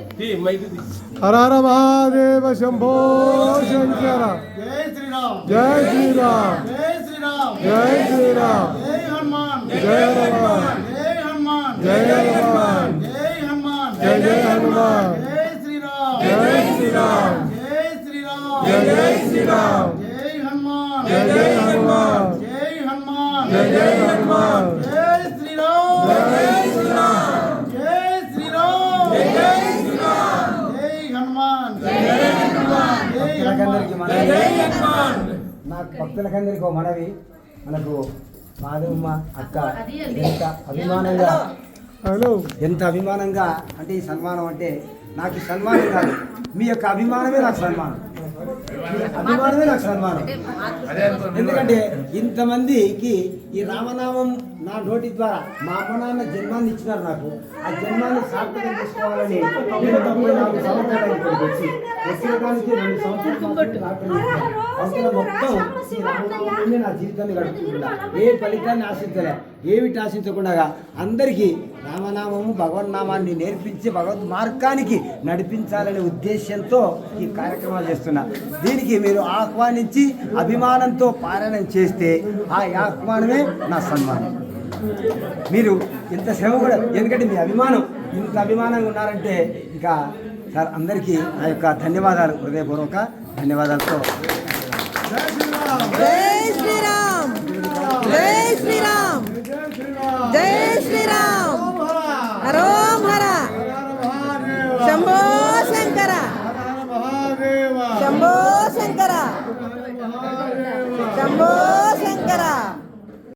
హర హర మహాదేవ శంభో శంకర. జై శ్రీరామ్. జై శ్రీరామ్. జై శ్రీరామ్. జై శ్రీరామ్. జై హనుమాన్. జై హనుమాన్. జై హనుమాన్. జై హనుమాన్. జై హనుమాన్. జై జై హనుమాన్. జై శ్రీరామ్. జై శ్రీరామ్. జై శ్రీరామ్. జై జై శ్రీరామ్. జై హనుమాన్. జై జై హనుమాన్. జై హనుమాన్. జై జై హనుమాన్. జై శ్రీరామ్. జై జై హనుమాన్. నాకు భక్తులకందరికీ ఒక మనవి. మనకు మాధవమ్మ అక్క ఎంత అభిమానంగా హలో. ఎంత అభిమానంగా అంటే ఈ సన్మానం అంటే నాకు ఈ సన్మానం కాదు. మీ యొక్క అభిమానమే నాకు సన్మానం. అభిమానమే నాకు సన్మానం. ఎందుకంటే ఇంతమందికి ఈ రామనామం నా నోటి ద్వారా మా అమ్మ నాన్న జన్మాన్ని ఇచ్చినారు నాకు. ఆ జన్మాన్ని సార్థకం చేసుకోవాలని నేను తొంభై నాలుగు సంవత్సరాలు ఇక్కడికి వచ్చి రెండు సంవత్సరాలు. అవతల మొత్తం ఈ రామనామంలోనే నా జీవితాన్ని గడుపుకుంటున్నా ఏ ఫలితాన్ని ఆశించలే ఏమిటి ఆశించకుండా అందరికీ రామనామము భగవన్నామాన్ని నేర్పించి భగవద్ మార్గానికి నడిపించాలనే ఉద్దేశంతో ఈ కార్యక్రమాలు చేస్తున్నా. దీనికి మీరు ఆహ్వానించి అభిమానంతో పారాయణం చేస్తే ఆ ఆహ్వానమే నా సన్మానం. మీరు ఇంత శ్రమ కూడా ఎందుకంటే మీ అభిమానం ఇంత అభిమానంగా ఉన్నారంటే ఇంకా సార్ అందరికీ నా యొక్క ధన్యవాదాలు హృదయపూర్వక ధన్యవాదాలతో. शंभो शंकरा. शंभो शंकरा. शंभो